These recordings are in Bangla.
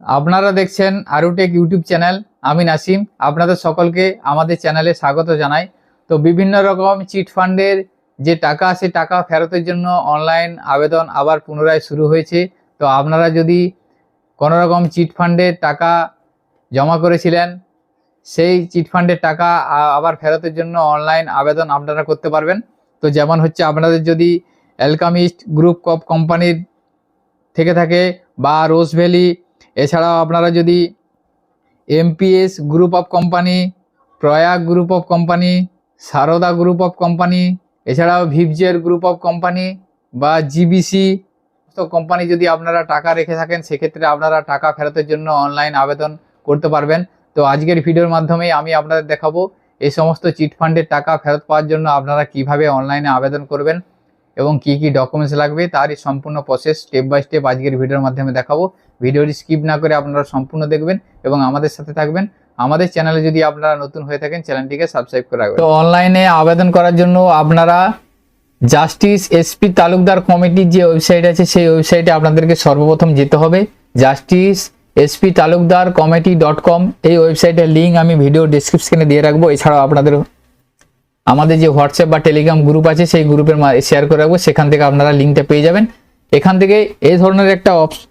আপনারা দেখছেন আরুটেক ইউটিউব চ্যানেল আমি নাসিম। আপনাদের সকলকে আমাদের চ্যানেলে স্বাগত জানাই। তো বিভিন্ন রকম চিট ফান্ডের যে টাকা, সে টাকা ফেরতের জন্য অনলাইন আবেদন আবার পুনরায় শুরু হয়েছে। তো আপনারা যদি কোনো রকম চিট ফান্ডের টাকা জমা করেছিলেন, সেই চিট ফান্ডের টাকা আবার ফেরতের জন্য অনলাইন আবেদন আপনারা করতে পারবেন। তো যেমন হচ্ছে আপনাদের যদি অ্যালকামিস্ট গ্রুপ অফ কোম্পানির থেকে থাকে বা রোজ ভ্যালি এছাড়াও আপনারা যদি MPS group of company Prayag group of company Sarada group of company এছাড়াও ভিভজের গ্রুপ অফ কোম্পানি বা জিবিসি সমস্ত কোম্পানি যদি আপনারা টাকা রেখে থাকেন, সেক্ষেত্রে আপনারা টাকা ফেরতের জন্য অনলাইন আবেদন করতে পারবেন। তো আজকের ভিডিওর মাধ্যমে আমি আপনাদের দেখাবো, এই সমস্ত চিট ফান্ডের টাকা ফেরত পাওয়ার জন্য আপনারা কীভাবে অনলাইনে আবেদন করবেন। এবং কি কি ডকুমেন্টস লাগবে তারই সম্পূর্ণ প্রসেস স্টেপ বাই স্টেপ আজকের ভিডিওর মাধ্যমে দেখাবো। ভিডিওটি স্কিপ না করে আপনারা সম্পূর্ণ দেখবেন এবং আমাদের সাথে থাকবেন। আমাদের চ্যানেলে যদি আপনারা নতুন হয়ে থাকেন চ্যানেলটিকে সাবস্ক্রাইব করে রাখবেন। তো অনলাইনে আবেদন করার জন্য আপনারা জাস্টিস এসপি তালুকদার কমিটির যে ওয়েবসাইট আছে, সেই ওয়েবসাইটে আপনাদেরকে সর্বপ্রথম যেতে হবে। Justice SP Talukdar committee dot com এই ওয়েবসাইটের লিঙ্ক আমি ভিডিও ডিসক্রিপশনে দিয়ে রাখব। এছাড়াও আপনাদের আমাদের যে হোয়াটসঅ্যাপ বা টেলিগ্রাম গ্রুপ আছে, সেই গ্রুপের শেয়ার করে রাখব। সেখান থেকে আপনারা লিঙ্কটা পেয়ে যাবেন। এখান থেকে এই ধরনের একটা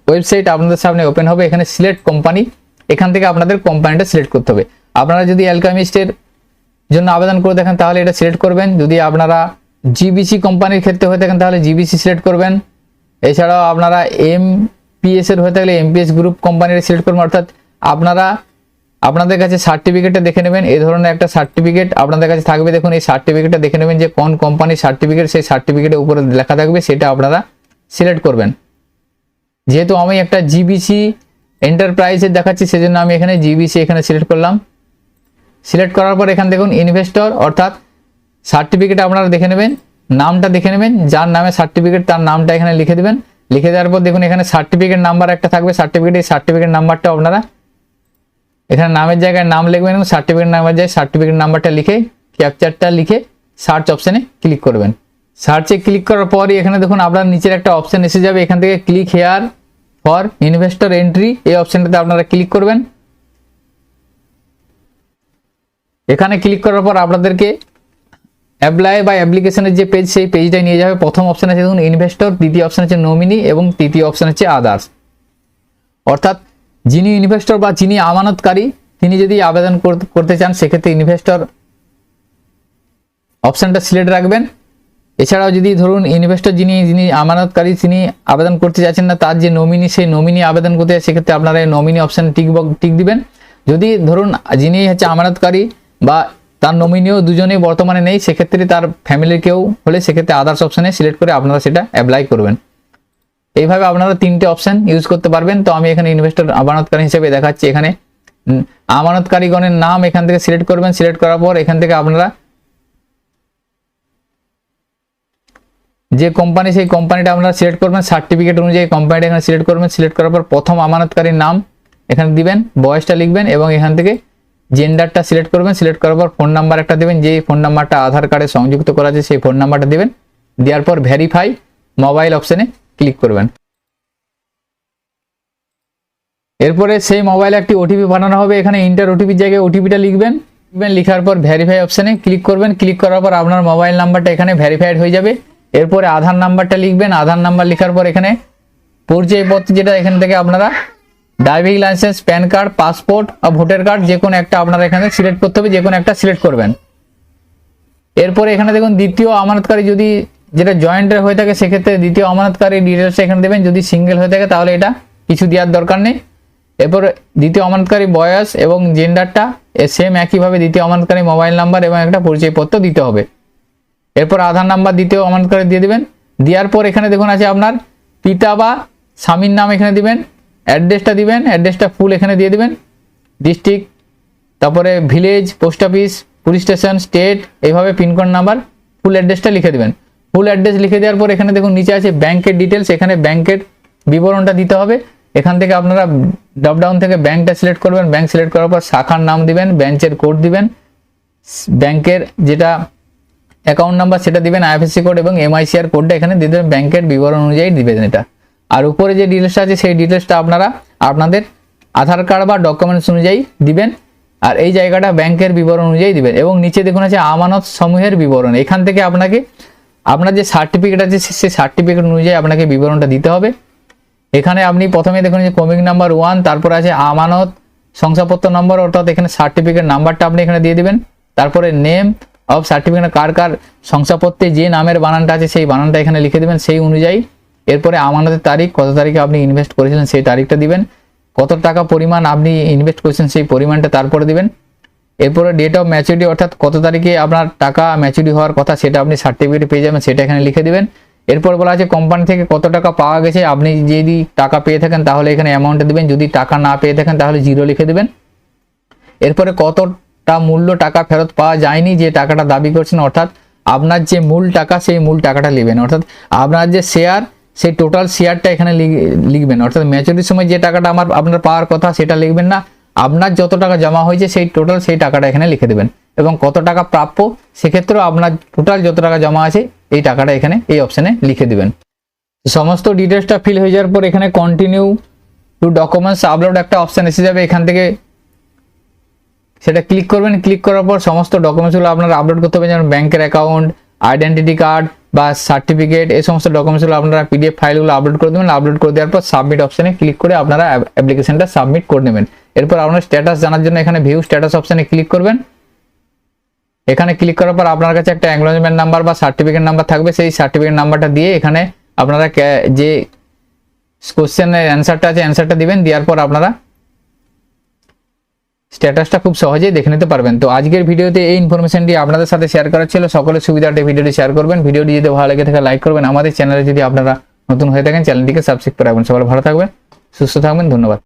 ওয়েবসাইট আপনাদের সামনে ওপেন হবে। এখানে সিলেক্ট কোম্পানি এখান থেকে আপনাদের কোম্পানিটা সিলেক্ট করতে হবে। আপনারা যদি অ্যালকামিস্টের জন্য আবেদন করে দেখেন, তাহলে এটা সিলেক্ট করবেন। যদি আপনারা জিবিসি কোম্পানির ক্ষেত্রে হয়ে থাকেন, তাহলে জিবিসি সিলেক্ট করবেন। এছাড়াও আপনারা এম পিএস এর হয়ে থাকলে এমপিএস গ্রুপ কোম্পানির সিলেক্ট করবেন। অর্থাৎ আপনারা আপনাদের কাছে সার্টিফিকেটটা দেখে নেবেন। এই ধরনের একটা সার্টিফিকেট আপনাদের কাছে থাকবে। দেখুন, এই সার্টিফিকেটটা দেখে নেবেন যে কোন কোম্পানির সার্টিফিকেট সেই সার্টিফিকেটের উপরে লেখা থাকবে, সেটা আপনারা সিলেক্ট করবেন। যেহেতু আমি একটা জিবিসি এন্টারপ্রাইজের দেখাচ্ছি, সেজন্য আমি এখানে জিবিসি এখানে সিলেক্ট করলাম। সিলেক্ট করার পর এখানে দেখুন ইনভেস্টর অর্থাৎ সার্টিফিকেট আপনারা দেখে নেবেন, নামটা দেখে নেবেন, যার নামে সার্টিফিকেট তার নামটা এখানে লিখে দেবেন। লিখে দেওয়ার পর দেখুন, এখানে সার্টিফিকেট নাম্বার একটা থাকবে। সার্টিফিকেট এই সার্টিফিকেট নাম্বারটা আপনারা এখানে নামের জায়গায় নাম লিখবেন এবং সার্টিফিকেট নাম্বার যায় সার্টিফিকেট নাম্বারটা লিখে ক্যাপচারটা লিখে সার্চ অপশানে ক্লিক করবেন। সার্চে ক্লিক করার পরই এখানে দেখুন আপনার নিচের একটা অপশান এসে যাবে। এখান থেকে click here for investor entry এই অপশানটাতে আপনারা ক্লিক করবেন। এখানে ক্লিক করার পর আপনাদেরকে অ্যাপ্লাই বা অ্যাপ্লিকেশনের যে পেজ সেই পেজটাই নিয়ে যাবে। প্রথম অপশান আছে দেখুন ইনভেস্টর দ্বিতীয় অপশান হচ্ছে নমিনি এবং তৃতীয় অপশান হচ্ছে আদার্স অর্থাৎ যিনি ইনভেস্টর বা যিনি আমানতকারী, তিনি যদি আবেদন করতে- চান, সেক্ষেত্রে ইনভেস্টর অপশানটা সিলেক্ট রাখবেন। এছাড়াও যদি ধরুন ইনভেস্টর যিনি যিনি আমানতকারী, তিনি আবেদন করতে যাচ্ছেন না, তার যে নমিনি সেই নমিনি আবেদন করতে সেক্ষেত্রে আপনারা এই নমিনি অপশান টিক টিক দিবেন। যদি ধরুন যিনি হচ্ছে আমানতকারী বা তার নমিনিও দুজনেই বর্তমানে নেই, সেক্ষেত্রে তার ফ্যামিলির কেউ হলে সেক্ষেত্রে আদার্স অপশানে সিলেক্ট করে আপনারা সেটা অ্যাপ্লাই করবেন। এইভাবে আপনারা তিনটে অপশন ইউজ করতে পারবেন। তো আমি এখানে ইনভেস্টর আমানতকারী হিসেবে দেখাচ্ছি এখানে। আমানতকারীগণের নাম এখান থেকে সিলেক্ট করবেন। সিলেক্ট করার পর এখান থেকে আপনারা যে কোম্পানি সেই কোম্পানিটা আপনারা সিলেক্ট করবেন। সার্টিফিকেট অনুযায়ী কোম্পানিটা এখানে সিলেক্ট করবেন। সিলেক্ট করার পর প্রথম আমানতকারীর নাম এখানে দিবেন, বয়সটা লিখবেন এবং এখান থেকে জেন্ডারটা সিলেক্ট করবেন। সিলেক্ট করার পর ফোন নাম্বার একটা দেবেন। যে ফোন নাম্বারটা আধার কার্ডে সংযুক্ত করা আছে, সেই ফোন নাম্বারটা দেবেন। দেওয়ার পর ভেরিফাই মোবাইল অপশনে ক্লিক করবেন। এরপরে সেই মোবাইলে একটি ওটিপি পাঠানো হবে। এখানে ইন্টার ওটিপির জায়গায় ওটিপিটা লিখবেন। লিখবেন, লিখার পর ভেরিফাই অপশনে ক্লিক করবেন। ক্লিক করার পর আপনার মোবাইল নাম্বারটা এখানে ভেরিফাইড হয়ে যাবে। এরপরে আধার নাম্বারটা লিখবেন। আধার নাম্বার লেখার পর এখানে পরিচয়পত্র যেটা এখান থেকে আপনারা driving licence PAN card passport আর ভোটার কার্ড যে কোনো একটা আপনারা এখানে সিলেক্ট করতে হবে, যে কোনো একটা সিলেক্ট করবেন। এরপরে এখানে দেখুন দ্বিতীয় আমানতকারী যদি যেটা জয়েন্টের হয়ে থাকে, সেক্ষেত্রে দ্বিতীয় আমানতকারী ডিটেলসটা এখানে দেবেন। যদি সিঙ্গেল হয়ে থাকে, তাহলে এটা কিছু দেওয়ার দরকার নেই। এরপর দ্বিতীয় আমানতকারী বয়স এবং জেন্ডারটা সেম একইভাবে দ্বিতীয় আমানতকারী মোবাইল নাম্বার এবং একটা পরিচয়পত্র দিতে হবে। এরপর আধার নাম্বার দ্বিতীয় আমানতকারী দিয়ে দিবেন। দেওয়ার পর এখানে দেখুন আছে আপনার পিতা বা স্বামীর নাম এখানে দিবেন। অ্যাড্রেসটা দিবেন অ্যাড্রেসটা ফুল এখানে দিয়ে দিবেন। ডিস্ট্রিক্ট তারপরে village post office police station state এইভাবে পিনকোড নাম্বার ফুল অ্যাড্রেসটা লিখে দেবেন। ফুল অ্যাড্রেস লিখে দেওয়ার পর এখানে দেখুন, নিচে আছে ব্যাংকের ডিটেলস এখানে ব্যাংকের বিবরণটা দিতে হবে। এখান থেকে আপনারা ড্রপডাউন থেকে ব্যাংকটা সিলেক্ট করবেন। ব্যাংক সিলেক্ট করার পর শাখার নাম দিবেন ব্যাংকের কোড দিবেন ব্যাংকের যেটা অ্যাকাউন্ট নাম্বার সেটা দিবেন আইএফএসসি কোড এবং এমআইসিআর কোডটা এখানে দিয়ে দেবেন ব্যাংকের বিবরণ অনুযায়ী দিবেন এটা। আর উপরে যে ডিটেলসটা আছে, সেই ডিটেলসটা আপনারা আপনাদের আধার কার্ড বা ডকুমেন্টস অনুযায়ী দিবেন। আর এই জায়গাটা ব্যাংকের বিবরণ অনুযায়ী দিবেন। এবং নিচে দেখুন আছে আমানত সমূহের বিবরণ। এখান থেকে আপনাকে আপনার যে সার্টিফিকেট আছে সেই সার্টিফিকেট অনুযায়ী আপনাকে বিবরণটা দিতে হবে। এখানে আপনি প্রথমে দেখুন যে কমিক নাম্বার ওয়ান তারপর আছে আমানত, শংসাপত্র নম্বর, অর্থাৎ এখানে সার্টিফিকেট নাম্বারটা আপনি এখানে দিয়ে দেবেন। তারপরে নেম অফ সার্টিফিকেট কার কার শংসাপত্রে যে নামের বানানটা আছে, সেই বানানটা এখানে লিখে দেবেন সেই অনুযায়ী। এরপরে আমানতের তারিখ, কত তারিখে আপনি ইনভেস্ট করেছিলেন সেই তারিখটা দিবেন। কত টাকা পরিমাণ আপনি ইনভেস্ট করেছেন সেই পরিমাণটা তারপরে দিবেন। এরপরে ডেট অফ ম্যাচুরিটি অর্থাৎ কত তারিখে আপনার টাকা ম্যাচুরিটি হওয়ার কথা সেটা আপনি সার্টিফিকেট পেয়ে যাবেন, সেটা এখানে লিখে দিবেন। এরপর বলা আছে কোম্পানি থেকে কত টাকা পাওয়া গেছে, আপনি যদি টাকা পেয়ে থাকেন তাহলে এখানে অ্যামাউন্টটা দেবেন, যদি টাকা না পেয়ে থাকেন তাহলে জিরো লিখে দেবেন। এরপরে কতটা মূল্য টাকা ফেরত পাওয়া যায়নি যে টাকাটা দাবি করছেন, অর্থাৎ আপনার যে মূল টাকা সেই মূল টাকাটা লিখবেন, অর্থাৎ আপনার যে শেয়ার সেই টোটাল শেয়ারটা এখানে লিখবেন। অর্থাৎ ম্যাচুরিটির সময় যে টাকাটা আমার, আপনার পাওয়ার কথা সেটা লিখবেন না আপনার যত টাকা জমা হয়েছে, সেই টোটাল সেই টাকাটা এখানে লিখে দেবেন। এবং কত টাকা প্রাপ্য, সেক্ষেত্রেও আপনার টোটাল যত টাকা জমা আছে, এই টাকাটা এখানে, এই অপশানে লিখে দেবেন। সমস্ত ডিটেলসটা ফিল হয়ে যাওয়ার পর এখানে কন্টিনিউ টু ডকুমেন্টস আপলোড একটা অপশান এসে যাবে এখান থেকে। সেটা ক্লিক করবেন ক্লিক করার পর সমস্ত ডকুমেন্টসগুলো আপনারা আপলোড করতে হবে, যেমন ব্যাংকের অ্যাকাউন্ট আইডেন্টিটি কার্ড বা সার্টিফিকেট এই সমস্ত ডকুমেন্টসগুলো আপনারা পিডিএফ ফাইলগুলো আপলোড করে দেবেন। আপলোড করে দেওয়ার পর সাবমিট অপশানে ক্লিক করে আপনারা অ্যাপ্লিকেশনটা সাবমিট করে নেবেন। এরপর আপনার স্ট্যাটাস জানার জন্য এখানে ভিউ স্ট্যাটাস অপশানে ক্লিক করবেন। এখানে ক্লিক করার পর আপনার কাছে একটা অ্যাকনোলেজমেন্ট নাম্বার বা সার্টিফিকেট নাম্বার থাকবে। সেই সার্টিফিকেট নাম্বারটা দিয়ে এখানে আপনারা যে কোশ্চেনের অ্যান্সারটা আছে অ্যান্সারটা দিবেন। দেওয়ার পর আপনারা স্ট্যাটাসটা খুব সহজেই দেখে নিতে পারবেন। তো আজকের ভিডিওতে এই ইনফরমেশনটি আপনাদের সাথে শেয়ার করার ছিল। সকলের সুবিধার্থে ভিডিওটি শেয়ার করবেন। ভিডিওটি যদি ভালো লেগে থাকে লাইক করবেন। আমাদের চ্যানেলে যদি আপনারা নতুন হয়ে থাকেন চ্যানেলটিকে সাবস্ক্রাইব করে রাখবেন। সবাই ভালো থাকবেন, সুস্থ থাকবেন, ধন্যবাদ।